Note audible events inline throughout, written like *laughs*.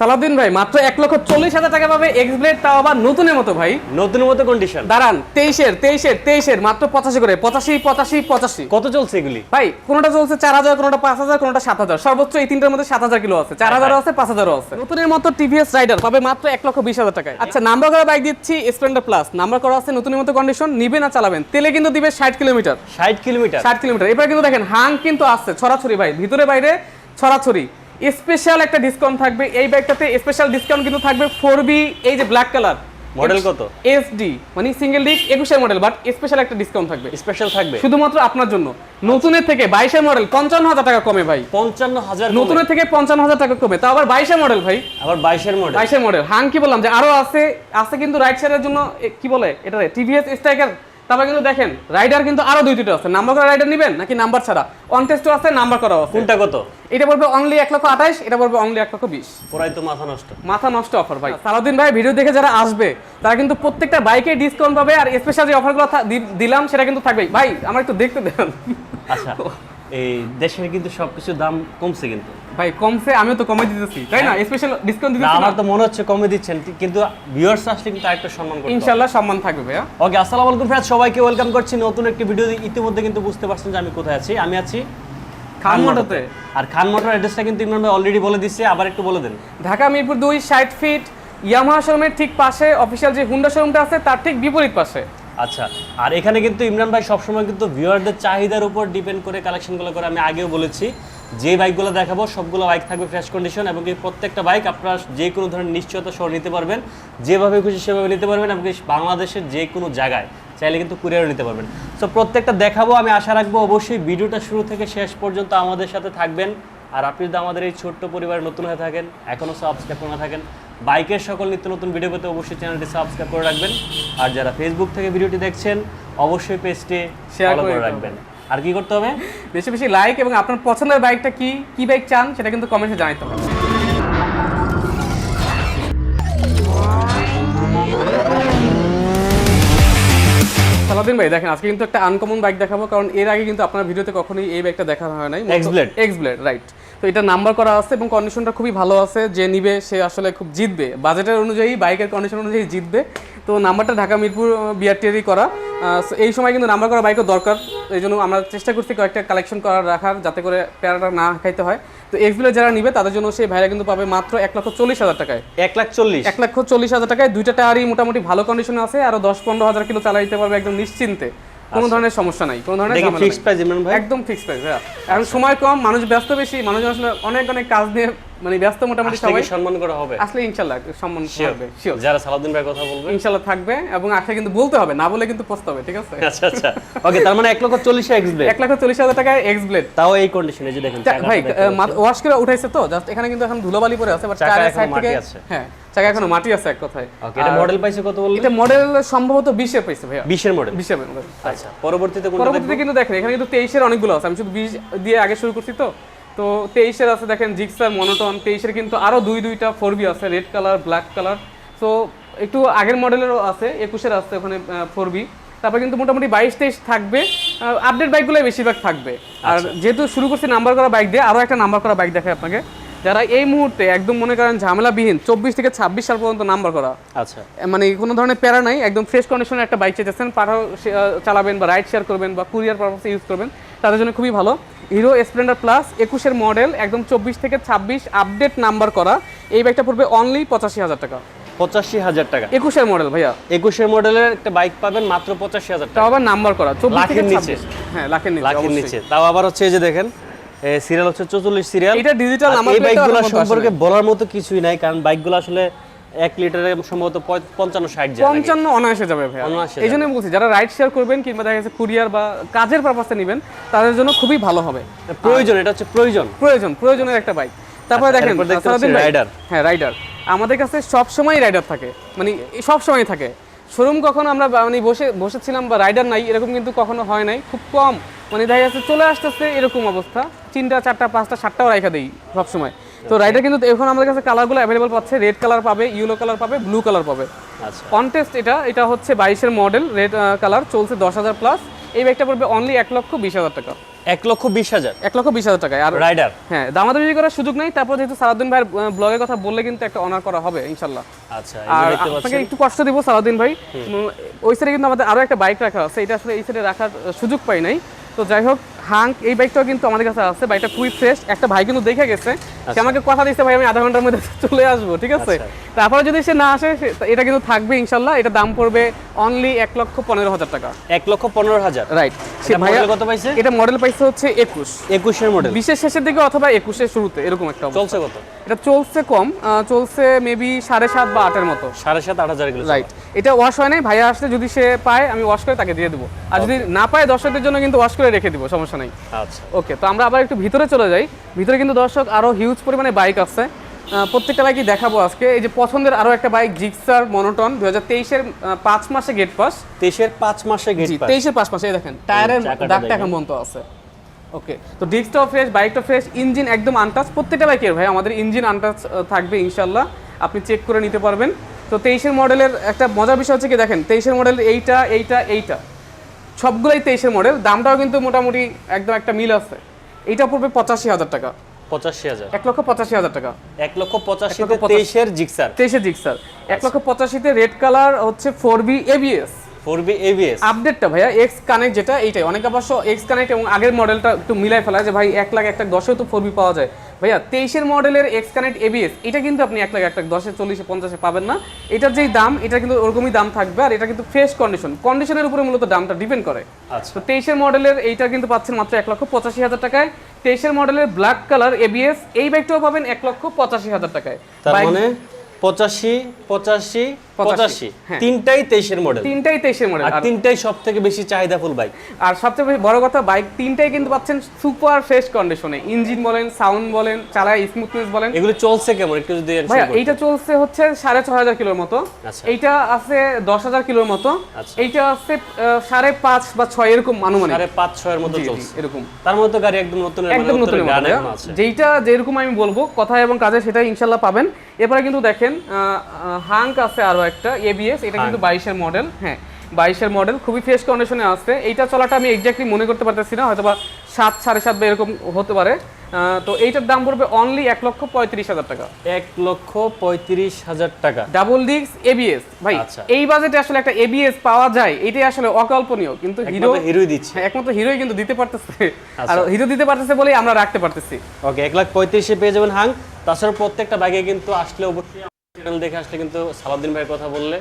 সালাউদ্দিন ভাই মাত্র এক লক্ষ চল্লিশ হাজার টাকা পাবে এক্স ব্লেড তাও আবার নতুনের মতো ভাই। নতুন মতো কন্ডিশন দাঁড়ান তেইশের তেইশের তেইশের মাত্র পঁচাশি করে পঁচাশি পঁচাশি পঁচাশি। কত চলছে এগুলি? ভাই কোনোটা চলছে চার হাজার কোনোটা পাঁচ হাজার কোনোটা সাত হাজার। সর্বোচ্চ এই তিনটার মধ্যে সাত হাজার কিলো আছে। চার হাজারও আছে পাঁচ হাজারও আছে। নতুনের মতো টিভিএস রাইডার পাবে মাত্র এক লক্ষ বিশ হাজার টাকায়। আচ্ছা নাম্বার করা বাইক দিচ্ছি স্প্লেন্ডার প্লাস নাম্বার করা আছে নতুনের মতো কন্ডিশন নিবে না চালাবেন। তেলে কিন্তু দিবে ষাট কিলোমিটার। ষাট কিলোমিটার? ষাট কিলোমিটার। এবার কিন্তু দেখেন হাং কিন্তু আসছে। ছড়াছড়ি ভাই ভিতরে বাইরে ছড়াছড়ি। স্পেশাল একটা ডিসকাউন্ট থাকবে। এই বাইকটাতে স্পেশাল ডিসকাউন্ট কিন্তু থাকবে ফোর বি এই যে ব্ল্যাক কালার মডেল কত? এসডি মানে সিঙ্গেল ডিস্ক একুশের মডেল বাট স্পেশাল একটা ডিসকাউন্ট থাকবে। স্পেশাল থাকবে? শুধুমাত্র আপনার জন্য। নতুনের থেকে বাইশের মডেল পঞ্চান্ন হাজার টাকা কমে ভাই। পঞ্চান্ন হাজার নতুনের থেকে পঞ্চান্ন হাজার টাকা কমে। তাও আবার বাইশের মডেল ভাই। আবার বাইশের মডেল বাইশের মডেল হাং কি বললাম যে আরও আছে আছে কিন্তু রাইট সাইডের জন্য কি বলে? এটা টিভিএস স্ট্রাইকার তারপর কিন্তু দেখেন রাইডার কিন্তু আরও দুই দুটো আছে। নাম্বার করা রাইডার নিবেন নাকি নাম্বার ছাড়া? অন টেস্টও আছে নাম্বার করা আছে। কোনটা কত? এটা বলবে অনলি এক লক্ষ আঠাইশ এটা বলবে অনলি এক লক্ষ বিশ। পুরাই তো মাথা নষ্ট। মাথা নষ্ট অফার ভাই। সারাদিন ভাই ভিডিও দেখে যারা আসবে তারা কিন্তু প্রত্যেকটা বাইকে ডিসকাউন্ট পাবে আর স্পেশাল যে অফারগুলো দিলাম সেটা কিন্তু থাকবে ভাই আমার একটু দেখতে দেন। আচ্ছা। *laughs* এই দেশের কিন্তু সবকিছু দাম কমছে কিন্তু। ভাই কমছে আমিও তো কমে দিতেছি। তাই না? স্পেশাল ডিসকাউন্ট দিতেছি আমার তো মনে হচ্ছে কমে দিচ্ছেন কিন্তু ভিউয়ার্স আসলে কিন্তু আরেকটা সম্মান করতে হবে। ইনশাল্লাহ সম্মান থাকবে ভাইয়া। ওকে আসসালামু আলাইকুম ফ্রেন্ডস সবাইকে ওয়েলকাম করছি নতুন একটি ভিডিও ইতিমধ্যে কিন্তু বুঝতে পারছেন যে আমি কোথায় আছি। আমি আছি খান মোটরতে। আর খান মোটর অ্যাড্রেসটা কিন্তু ইমরান ভাই অলরেডি বলে দিচ্ছে আবার একটু বলে দেন। ঢাকা মিরপুর দুই ষাট ফিট ইয়ামাহা শোরুমের ঠিক পাশে অফিসিয়াল যে হুন্ডা শোরুমটা আছে তার ঠিক বিপরীত পাশে। আচ্ছা আর এখানে কিন্তু ইমরান ভাই সবসময় কিন্তু ভিউয়ারদের চাহিদার উপর ডিপেন্ড করে কালেকশনগুলো করে, আমি আগেও বলেছি। যে বাইকগুলো দেখাবো, সবগুলো বাইক থাকবে ফ্রেশ কন্ডিশন এবং এই প্রত্যেকটা বাইক আপনারা যে কোনো ধরনের নিশ্চয়তা সহ নিতে পারবেন। যেভাবে খুশি সেভাবে নিতে পারবেন এবং বাংলাদেশের যে কোনো জায়গায় চাইলে কিন্তু কুরিয়ারও নিতে পারবেন। সো প্রত্যেকটা দেখাবো, আমি আশা রাখব অবশ্যই ভিডিওটা শুরু থেকে শেষ পর্যন্ত আমাদের সাথে থাকবেন। আর আপনি যদি আমাদের এই ছোট্ট পরিবারে নতুন হয়ে থাকেন এখনও সাবস্ক্রাইব করে না থাকেন বাইকের সকল নিত্য নতুন ভিডিও পেতে অবশ্যই চ্যানেলটি সাবস্ক্রাইব করে রাখবেন। আর যারা ফেসবুক থেকে ভিডিওটি দেখছেন অবশ্যই পেজটি ফলো করে রাখবেন। আর কি করতে হবে? বেশি বেশি লাইক এবং আপনার পছন্দের বাইকটা কি কি বাইক চান সেটা কিন্তু কমেন্টে জানাতে হবে। সালাদিন ভাই দেখেন আজকে কিন্তু একটা আনকমন বাইক দেখাবো কারণ এর আগে কিন্তু আপনার ভিডিওতে কখনোই এই বাইকটা দেখা হয় নাই। X-Blade। এক্স ব্লেড রাইট তো এটা নাম্বার করা আছে এবং কন্ডিশনটা খুবই ভালো আছে। যে নিবে সে আসলে খুব জিতবে। বাজেটের অনুযায়ী বাইকের কন্ডিশন অনুযায়ী জিতবে। তো নাম্বারটা ঢাকা মিরপুর বিআরটিআরই করা। এই সময় কিন্তু নাম্বার করা বাইকও দরকার। এই জন্য আমরা চেষ্টা করছি কয়েকটা কালেকশন করার রাখার যাতে করে প্যারাটা না খাইতে হয়। তো ব্লেড যারা নিবে তাদের জন্য সেই ভাইরা কিন্তু পাবে মাত্র এক লক্ষ চল্লিশ হাজার টাকায়। এক লাখ চল্লিশ। এক লক্ষ চল্লিশ হাজার টাকায়। দুইটা টায়ারই মোটামুটি ভালো কন্ডিশনে আছে। আরও দশ পনেরো হাজার কিলো চালা দিতে পারবে একদম নিশ্চিন্তে। কোনো ধরনের সমস্যা নাই কোনো ধরনের ফিক্সড প্রাইস ইমরান ভাই? একদম ফিক্স প্রাইস ভাইয়া। এখন সময় কম মানুষ ব্যস্ত বেশি মানুষ আসলে অনেক অনেক কাজ নিয়ে মানে ব্যস্ত মোটামুটি সবাই। সম্মান করা হবে। আসলে ইনশাল্লাহ সম্মান. থাকবে শিওর যারা সালাউদ্দিন ভাই কথা বলবে। ইনশাল্লাহ থাকবে এবং আশা কিন্তু বলতে হবে না বলে কিন্তু পস্তে হবে ঠিক আছে? আচ্ছা আচ্ছা। ওকে তার মানে এক লক্ষ চল্লিশ এক্স এক লাখ চল্লিশ হাজার টাকায় এক্স ব্লেড তাও এই কন্ডিশনে যে দেখেন ভাই ওয়াশ করে উঠাইছে তো জাস্ট এখানে কিন্তু এখন ধুলোবালি পরে আছে বাট এখনও সাইড থেকে হ্যাঁ। চাকা এখনও মাটি আছে এক কথায়। ওকে এটা মডেল পাইছে কত বললেন এটা মডেল সম্ভবত বিশে পাইছে ভাইয়া। বিশের মডেল বিশে আচ্ছা পরবর্তীতে কোনটা পরবর্তীতে কিন্তু দেখেন এখানে কিন্তু তেইশের অনেকগুলো আছে। আমি শুধু বিশ দিয়ে আগে শুরু করছি তো। তো তেইশের আছে দেখেন জিক্সার মনোটন তেইশের কিন্তু আরও দুই দুইটা ফোর বি আছে রেড কালার ব্ল্যাক কালার তো একটু আগের মডেলেরও আছে একুশের আছে ওখানে ফোর বি তারপর কিন্তু মোটামুটি বাইশ তেইশ থাকবে। আপডেট বাইকগুলো বেশিরভাগ থাকবে। আর যেহেতু শুরু করছি নাম্বার করা বাইক দিয়ে আরও একটা নাম্বার করা বাইক দেখায় আপনাকে। যারা এই মুহূর্তে একদম মনে করেন ঝামেলাবিহীন চব্বিশ থেকে ছাব্বিশ সাল পর্যন্ত নাম্বার করা। আচ্ছা। মানে কোনো ধরনের প্যারা নাই একদম ফ্রেশ কন্ডিশনের একটা বাইক চাইতেছেন পাঠাও চালাবেন বা রাইড শেয়ার করবেন বা কুরিয়ার পারপাসে ইউজ করবেন তাদের জন্য খুবই ভালো। হিরো স্প্লেন্ডার প্লাস একুশের মডেল একদম চব্বিশ থেকে ছাব্বিশ আপডেট নাম্বার করা। এই বাইকটা পড়বে অনলি পঁচাশি হাজার টাকা। পঁচাশি হাজার টাকা। একুশের মডেল ভাইয়া। একুশের মডেলের একটা বাইক পাবেন মাত্র পঁচাশি হাজার টাকা। আবার নাম্বার করা লাখের নিচে। হ্যাঁ লাখের নিচে লাখের নিচে। তাও আবার হচ্ছে এই যে দেখেন সিরিয়াল হচ্ছে চৌচল্লিশ সিরিয়াল এটা ডিজিটাল এই বাইকগুলো সম্পর্কে বলার মতো কিছুই নাই কারণ বাইকগুলো আসলে এক লিটারে সম্ভবত পঞ্চান্ন ষাট যায় পঞ্চান্ন অনায়াসে যাবে অনায়াসে এই জন্য বলছি যারা রাইড শেয়ার করবেন কিংবা দেখা গেছে কুরিয়ার বা কাজের পারপাসে নেবেন তাদের জন্য খুবই ভালো হবে। প্রয়োজন এটা হচ্ছে প্রয়োজন। প্রয়োজন প্রয়োজনের একটা বাইক তারপরে আচ্ছা, দেখেন ভাই- rider। হ্যাঁ রাইডার আমাদের কাছে সব সময় রাইডার থাকে। মানে সব সময় থাকে। শোরুম কখনো আমরা মানে বসে বসেছিলাম বা রাইডার নাই এরকম কিন্তু কখনো হয় নাই। খুব কম মানে দেখা যাচ্ছে চলে আসতেছে এরকম অবস্থা। তিনটা চারটা পাঁচটা সাতটাও রাইখা দেই সবসময়। তো রাইডার কিন্তু এখন আমাদের কাছে কালারগুলো অ্যাভেলেবল পাচ্ছে রেড কালার পাবে ইয়েলো কালার পাবে ব্লু কালার পাবে। কনটেস্ট কন্টেস্ট এটা এটা হচ্ছে বাইশের মডেল রেড কালার চলছে দশ হাজার প্লাস এই ব্যাগটা পড়বে অনলি এক লক্ষ বিশ হাজার টাকা। এক লক্ষ বিশ হাজার? এক লক্ষ বিশ হাজার টাকায়। আর রাইডার হ্যাঁ দামাদামি করার সুযোগ নাই। তারপর যেহেতু সারাদিন ভাইয়ের ব্লগের কথা বললে কিন্তু একটা অনার করা হবে ইনশাল্লাহ। আচ্ছা আর আপনাকে একটু কষ্ট দিব সারাদিন ভাই। ওই সাইডে কিন্তু আমাদের আরও একটা বাইক রাখা আছে। এটা আসলে এই সাইডে রাখার সুযোগ পাই নাই। তো যাই হোক হাঙ্ক এই বাইকটাও কিন্তু আমাদের কাছে আছে বাইকটা খুবই ফ্রেশ একটা ভাই কিন্তু দেখে গেছে। সে আমাকে কথা দিচ্ছে ভাই আমি আধা ঘণ্টার মধ্যে *laughs* চলে আসব ঠিক আছে? আচ্ছা। তারপরে যদি সে না আসে এটা কিন্তু থাকবে ইনশাল্লাহ। এটা দাম পড়বে অনলি এক লক্ষ পনেরো হাজার টাকা। এক লক্ষ পনেরো হাজার? রাইট কত পাইছে? এটা মডেল পাইছে হচ্ছে একুশ। একুশের মডেল বিশের শেষের দিকে অথবা একুশের শুরুতে এরকম একটা চলছে কত? এটা চলছে কম চলছে মেবি সাড়ে সাত বা আটের মতো। সাড়ে সাত আট হাজার রাইট এটা ওয়াশ হয় নাই ভাইয়া আসলে যদি সে পায় আমি ওয়াশ করে তাকে দিয়ে দেবো। আর যদি না পায় দর্শকদের জন্য কিন্তু ওয়াশ করে রেখে দিব সমস্যা নেই। আচ্ছা। ওকে তো আমরা আবার একটু ভিতরে চলে যাই। ভিতরে কিন্তু দর্শক আরও হিউজ পরিমাণে বাইক আছে। প্রত্যেকটা বাইকই দেখাবো আজকে। এই যে পছন্দের আরও একটা বাইক জিক্সার মনোটন দুই হাজার তেইশের পাঁচ মাসে গেট পাস তেইশের পাঁচ মাসে গেট তেইশের পাঁচ মাসে এই দেখেন টায়ারের দাগটা। এখন পর্যন্ত আছে। ওকে তো ডিস্কটাও ফ্রেশ বাইকটা ফ্রেশ ইঞ্জিন একদম আনটাচ প্রত্যেকটা বাইকের ভাই আমাদের ইঞ্জিন আনটাচ থাকবে ইনশাল্লাহ আপনি চেক করে নিতে পারবেন। তো তেইশের মডেলের একটা মজার বিষয় হচ্ছে কি দেখেন তেইশের মডেল এইটা এইটা এইটা। সবগুলোই তেইশের মডেল দামটাও কিন্তু মোটামুটি একদম একটা মিল আছে। এটা পড়বে পঁচাশি হাজার টাকা। পঁচাশি হাজার। এক লক্ষ পঁচাশি হাজার টাকা। এক লক্ষ পঁচাশি। তেইশের জিক্সার তেইশের জিক্সার এক লক্ষ পঁচাশিতে রেড কালার হচ্ছে four B ABS four B ABS আপডেটটা ভাইয়া এক্স কানেক্ট যেটা এইটাই। অনেক অবশ্য এক্স কানেক্ট এবং আগের মডেলটা একটু মিলাই ফেলা যে ভাই এক লাখ একটা দশেও তো ফোর পাওয়া যায়। ভাইয়া তেইশের মডেলের এক্স কানেক্ট এবিএস এটা কিন্তু আপনি এক লাখ একটা দশে চল্লিশে পঞ্চাশে পাবেন না। এটার যেই দাম এটা কিন্তু ওরকমই দাম থাকবে আর এটা কিন্তু ফ্রেশ কন্ডিশন কন্ডিশনের উপরে মূলত দামটা ডিপেন্ড করে। আচ্ছা। তো তেইশের মডেলের এইটা কিন্তু পাচ্ছেন মাত্র এক লক্ষ পঁচাশি হাজার টাকায়। তেইশের মডেলের ব্ল্যাক কালার এবিএস এই বাইকটাও পাবেন এক লক্ষ পঁচাশি হাজার টাকায়। মানে পঁচাশি পঁচাশি পঁচাশি। তিনটাই তেইশের মডেল তিনটাই তেইশের মডেল আর তিনটাই সব থেকে বেশি চাহিদাফুল বাইক আর সবচেয়ে বড় কথা বাইক তিনটাই কিন্তু পাচ্ছেন সুপার ফ্রেশ কন্ডিশনে ইঞ্জিন বলেন সাউন্ড বলেন চালায় স্মুথনেস বলেন। এগুলো চলছে কেমন? একটু যদি answer ভাইয়া করতেন। এইটা চলছে হচ্ছে সাড়ে ছ হাজার কিলোর মতো। এইটা আছে দশ হাজার কিলোর মতো। এইটা আছে সাড়ে পাঁচ বা ছয় এরকম সাড়ে পাঁচ ছয়ের মতো চলছে। এরকম। তার মধ্যে গাড়ি একদম নতুন একদম আছে। যেইটা যেরকম আমি বলব কথা এবং কাজে সেটা ইনশাল্লাহ পাবেন। এরপরে কিন্তু দেখেন হাঙ্ক আছে আরও একটা এবিএস এটা কিন্তু বাইশের মডেল হ্যাঁ বাইশের মডেল খুবই ফ্রেশ কন্ডিশনে আছে এইটা চলাটা আমি এক্স্যাক্টলি মনে করতে পারতেছি না হয়তো বা সাত সাড়ে সাত বা এরকম হতে পারে। তো এইটার দাম পড়বে অনলি এক লক্ষ পঁয়ত্রিশ হাজার টাকা। এক লক্ষ পঁয়ত্রিশ হাজার টাকা। ডাবল ডিস্ক এবিএস ভাই আচ্ছা। এই বাজেটে আসলে একটা এবিএস পাওয়া যায় এটাই আসলে অকল্পনীয়। কিন্তু হিরো হিরোই দিচ্ছে। হ্যাঁ, একমাত্র হিরোই কিন্তু দিতে পারতেছে। আচ্ছা। আর হিরো দিতে পারতেছে বলেই আমরা রাখতে পারতেছি। ওকে এক লাখ পঁয়ত্রিশে পেয়ে যাবেন হাং। তাছাড়া প্রত্যেকটা বাইকে কিন্তু আসলে অবশ্যই চ্যানেল দেখে আসলে কিন্তু সালাউদ্দিন ভাইয়ের কথা বললে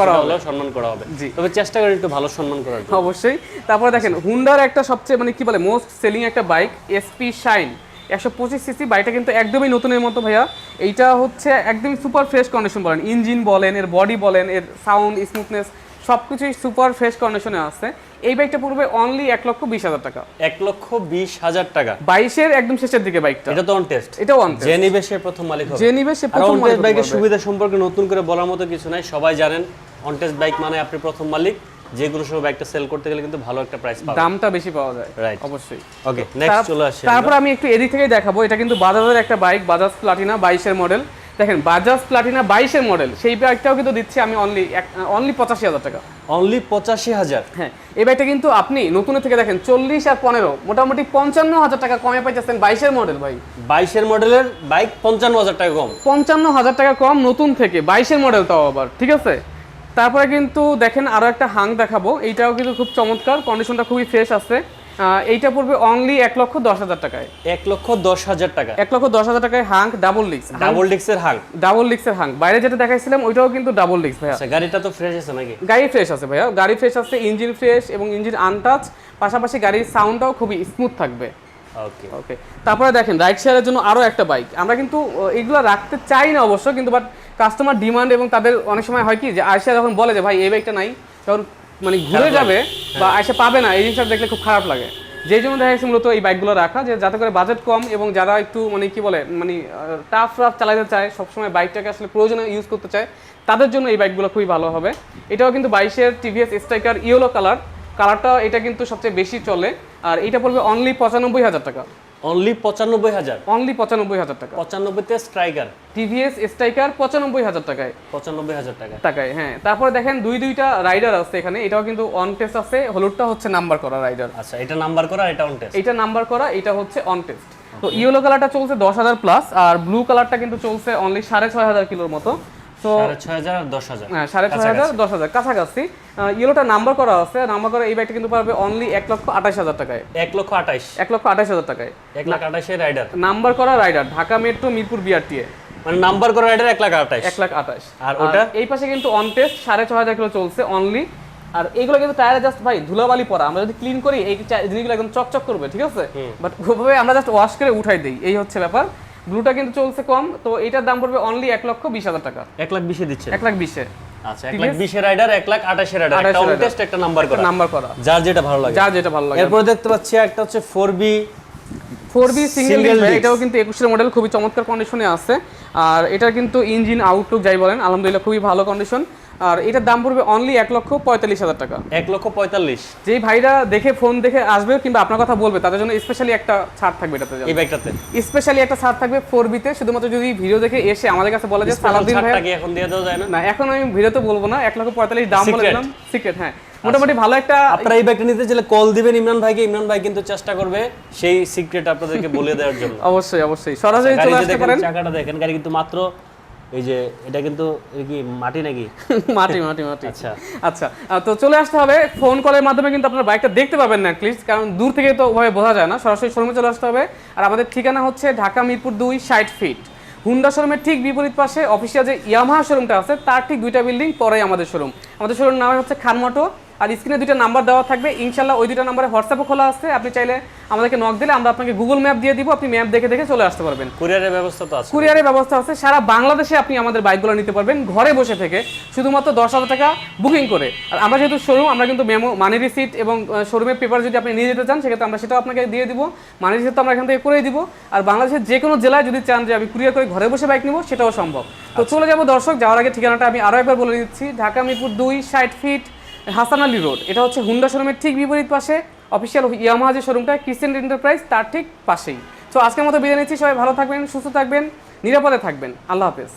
করা হবে। সম্মান করা হবে। তবে চেষ্টা করেন একটু ভালো সম্মান করার অবশ্যই। তারপরে দেখেন হুন্ডার একটা সবচেয়ে মানে কি বলে মোস্ট সেলিং একটা বাইক এসপি শাইন একশো পঁচিশ সিসি বাইকটা কিন্তু একদমই নতুনের মতো ভাইয়া। এইটা হচ্ছে একদমই সুপার ফ্রেশ কন্ডিশন বলেন। ইঞ্জিন বলেন এর বডি বলেন এর সাউন্ড স্মুথনেস সব কিছুই সুপার ফ্রেশ কন্ডিশনে আছে। এই বাইকটা পড়বে অনলি এক লক্ষ বিশ হাজার টাকা। এক লক্ষ বিশ হাজার টাকা। বাইশের একদম শেষের দিকে বাইকটা এটা তো অন টেস্ট এটাও অন যে নিবে সে প্রথম মালিক হবে। যে নিবে সে প্রথম মালিক বাইকের সুবিধা সম্পর্কে নতুন করে বলার মতো কিছু নাই। সবাই জানেন অন টেস্ট বাইক মানে আপনি প্রথম মালিক। যে কোনো সময় বাইকটা সেল করতে গেলে কিন্তু ভালো একটা প্রাইস পাবেন। দামটা বেশি পাওয়া যায় Right. অবশ্যই। ওকে নেক্সট চলে আসি তারপর আমি একটু এদিক থেকে দেখাবো। এটা কিন্তু বাজাজের একটা বাইক বাজাজ প্লাটিনা বাইশের মডেল দেখেন বাজাজ প্লাটিনা বাইশের মডেল সেই বাইকটাও কিন্তু দিচ্ছি আমি অনলি অনলি পঁচাশি হাজার টাকা। অনলি পঁচাশি হাজার? হ্যাঁ এই বাইকটা কিন্তু আপনি নতুনের থেকে দেখেন চল্লিশ আর পনেরো মোটামুটি পঞ্চান্ন হাজার টাকা কমে পাইতেছেন বাইশের মডেল ভাই। বাইশের মডেলের বাইক পঞ্চান্ন হাজার টাকা কম। পঞ্চান্ন হাজার টাকা কম নতুন থেকে বাইশের মডেল তাও আবার ঠিক আছে? তারপরে কিন্তু দেখেন আরও একটা হাং দেখাবো এইটাও কিন্তু খুব চমৎকার কন্ডিশনটা খুবই ফ্রেশ আছে। এইটা পড়বে অনলি এক লক্ষ দশ হাজার টাকায়। এক লক্ষ দশ হাজার টাকা। এক লক্ষ দশ হাজার টাকায় হাঙ্ক ডাবল লিক্স ডাবল ডিক্সের হাং ডাবল লিক্সের হাঙ্ক বাইরে যেটা দেখাইছিলাম ওইটাও কিন্তু ডাবল লিক্স ভাইয়া। আচ্ছা গাড়িটা তো ফ্রেশ আছে নাকি? গাড়ি ফ্রেশ আছে ভাইয়া। গাড়ি ফ্রেশ আছে ইঞ্জিন ফ্রেশ এবং ইঞ্জিন আনটাচ পাশাপাশি গাড়ির সাউন্ডটাও খুবই স্মুথ থাকবে। ওকে ওকে তারপরে দেখেন রাইড শেয়ারের জন্য আরও একটা বাইক আমরা কিন্তু এগুলো রাখতে চাই না অবশ্য কিন্তু বাট কাস্টমার ডিমান্ড এবং তাদের অনেক সময় হয় কি যে আয়সা যখন বলে যে ভাই এই বাইকটা নাই। তখন মানে ঘুরে যাবে বা এসে পাবে না এই জিনিসটা দেখলে খুব খারাপ লাগে। যেই জন্য দেখা যাচ্ছে মূলত এই বাইকগুলো রাখা যে যাতে করে বাজেট কম এবং যারা একটু মানে কি বলে মানে টাফ রাফ চালাতে চায় সবসময় বাইকটাকে আসলে প্রয়োজনে ইউজ করতে চায় তাদের জন্য এই বাইকগুলো খুবই ভালো হবে। এটাও কিন্তু বাইশের টিভিএস স্ট্রাইকার ইয়েলো কালার কালারটা এটা কিন্তু সবচেয়ে বেশি চলে আর এটা পড়বে অনলি পঁচানব্বই হাজার টাকা। অনলি পঁচানব্বই হাজার। অনলি পঁচানব্বই হাজার টাকা। পঁচানব্বইতে স্ট্রাইকার টিভিএস স্ট্রাইকার পঁচানব্বই হাজার টাকায়। পঁচানব্বই হাজার টাকা টাকায় হ্যাঁ। তারপরে দেখেন দুই দুইটা রাইডার আছে এখানে। এটাও কিন্তু অন টেস্ট আছে। হলুদটা হচ্ছে নাম্বার করা রাইডার আচ্ছা এটা নাম্বার করা এটা অন টেস্ট এটা নাম্বার করা এটা হচ্ছে অন টেস্ট তো ইয়েলো কালারটা চলছে দশ হাজার প্লাস আর ব্লু কালারটা কিন্তু চলছে অনলি সাড়ে ছয় হাজার কিলোর মতো। তো সাড়ে ছয় হাজার আর দশ হাজার। হ্যাঁ কাছাকাছি। ইয়েলোটা নাম্বার করা আছে। নাম্বার করা এই বাইকটা কিন্তু পারবে অনলি এক লক্ষ আঠাশ হাজার টাকায়। এক লক্ষ আঠাইশ এক লক্ষ আঠাশ হাজার টাকায়। এক লাখ আঠাশের রাইডার নাম্বার করা rider Dhaka metro Mirpur BRTA মানে নাম্বার করা রাইডার এক লাখ আঠাইশ এক লাখ আঠাশ। আর ওটা? এই পাশে কিন্তু অন টেস্ট সাড়ে ছয় হাজার কিলো চলছে অনলি আর এগুলো কিন্তু টায়ারে জাস্ট ভাই ধুলাবালি পরা। আমরা যদি ক্লিন করি এই জিনিসগুলো একদম চকচক করবে ঠিক আছে? বাট ওভাবে আমরা জাস্ট ওয়াশ করে উঠাই দিই। এই হচ্ছে ব্যাপার। ব্লুটা কিন্তু চলছে কম তো এটার দাম পড়বে অনলি এক লক্ষ বিশ হাজার টাকা। এক লাখ বিশে দিচ্ছে? এক লাখ বিশে। আচ্ছা এক লাখ বিশের রাইডার এক লাখ আঠাশের রাইডার একটা 28 টেস্ট একটা নাম্বার করা। নাম্বার করা। যার যেটা ভালো লাগে। যার যেটা ভালো লাগে। এরপরে দেখতে পাচ্ছি একটা হচ্ছে four B four B single এটাও কিন্তু একুশের মডেল খুবই চমৎকার কন্ডিশনে আছে। আর এটা কিন্তু ইঞ্জিন আউটলুক যাই বলেন আলহামদুলিল্লাহ খুবই ভালো কন্ডিশন আর এটার দাম পড়বে অনলি এক লক্ষ পঁয়তাল্লিশ হাজার টাকা। এক লক্ষ পঁয়তাল্লিশ। যেই ভাইরা দেখে ফোন দেখে আসবে কিংবা আপনার কথা বলবে তাদের জন্য স্পেশালি একটা ছাড় থাকবে এটাতে এই বাইকটাতে স্পেশালি একটা ছাড় থাকবে ফোর বিতে শুধুমাত্র যদি ভিডিও দেখে এসে আমাদের কাছে বলে যে সালাউদ্দিন ভাই এখন দিয়ে দেওয়া যায় না? এখন আমি ভিডিওতে বলব না এক লক্ষ পঁয়তাল্লিশ দাম বলে। দিলাম সিক্রেট হ্যাঁ। মোটামুটি ভালো একটা আপনারা এই বাইকটা নিতে চাইলে কল দিবেন ইমরান ভাইকে ইমরান ভাই কিন্তু চেষ্টা করবে সেই সিক্রেট আপনাদেরকে বলে দেওয়ার জন্য। *laughs* অবশ্যই অবশ্যই। সরাসরি চলে আসতে পারেন। চাকাটা দেখেন গাড়ি কিন্তু মাত্র এই যে এটা কিন্তু কি মাটি নাকি? *laughs* মাটি মাটি মাটি। আচ্ছা। আচ্ছা তো চলে আসতে হবে। ফোন কলের মাধ্যমে কিন্তু আপনার বাইকটা দেখতে পাবেন না অ্যাটলিস্ট কারণ দূর থেকে তো ওভাবে বোঝা যায় না। সরাসরি শোরুমে চলে আসতে হবে। আর আমাদের ঠিকানা হচ্ছে ঢাকা মিরপুর দুই ষাট ফিট হুন্ডা শোরুমের ঠিক বিপরীত পাশে অফিসিয়াল যে ইয়ামাহা শোরুমটা আছে তার ঠিক দুইটা বিল্ডিং পরেই আমাদের শোরুম আমাদের শোরুম নাম হচ্ছে খানমটো আর স্ক্রিনে দুইটা নাম্বার দেওয়া থাকবে। ইনশাল্লাহ ওই দুইটা নাম্বারে হোয়াটসঅ্যাপও খোলা আছে। আপনি চাইলে আমাদেরকে নক দিলে আমরা আপনাকে গুগল ম্যাপ দিয়ে দিব আপনি ম্যাপ দেখে দেখে চলে আসতে পারবেন। কুরিয়ারের ব্যবস্থা তো আছে। কুরিয়ারের ব্যবস্থা আছে। সারা বাংলাদেশে আপনি আমাদের বাইকগুলো নিতে পারবেন। ঘরে বসে থেকে শুধুমাত্র দশ হাজার টাকা বুকিং করে। আর আমরা যেহেতু শোরুম আমরা কিন্তু মেমো মানি রিসিট এবং শোরুমের পেপার যদি আপনি নিয়ে যেতে চান সেক্ষেত্রে আমরা সেটাও আপনাকে দিয়ে দিব। মানি রিসিট তো আমরা এখান থেকে করেই দিব। আর বাংলাদেশের যে কোনো জেলায় যদি চান যে আমি কুরিয়ার করে ঘরে বসে বাইক নিব সেটাও সম্ভব। তো চলে যাব দর্শক যাওয়ার আগে ঠিকানাটা আমি আরও একবার বলে দিচ্ছি। ঢাকা মিরপুর দুই ষাট ফিট হাসান আলী রোড। এটা হচ্ছে হুন্ডা শোরুমের ঠিক বিপরীত পাশে। অফিসিয়াল ইয়ামাহা যে শোরুমটা ক্রিসেন্ট এন্টারপ্রাইজ তার ঠিক পাশেই। তো আজকের মতো বিদায় নিচ্ছি, সবাই ভালো থাকবেন, সুস্থ থাকবেন, নিরাপদে থাকবেন। আল্লাহ হাফেজ।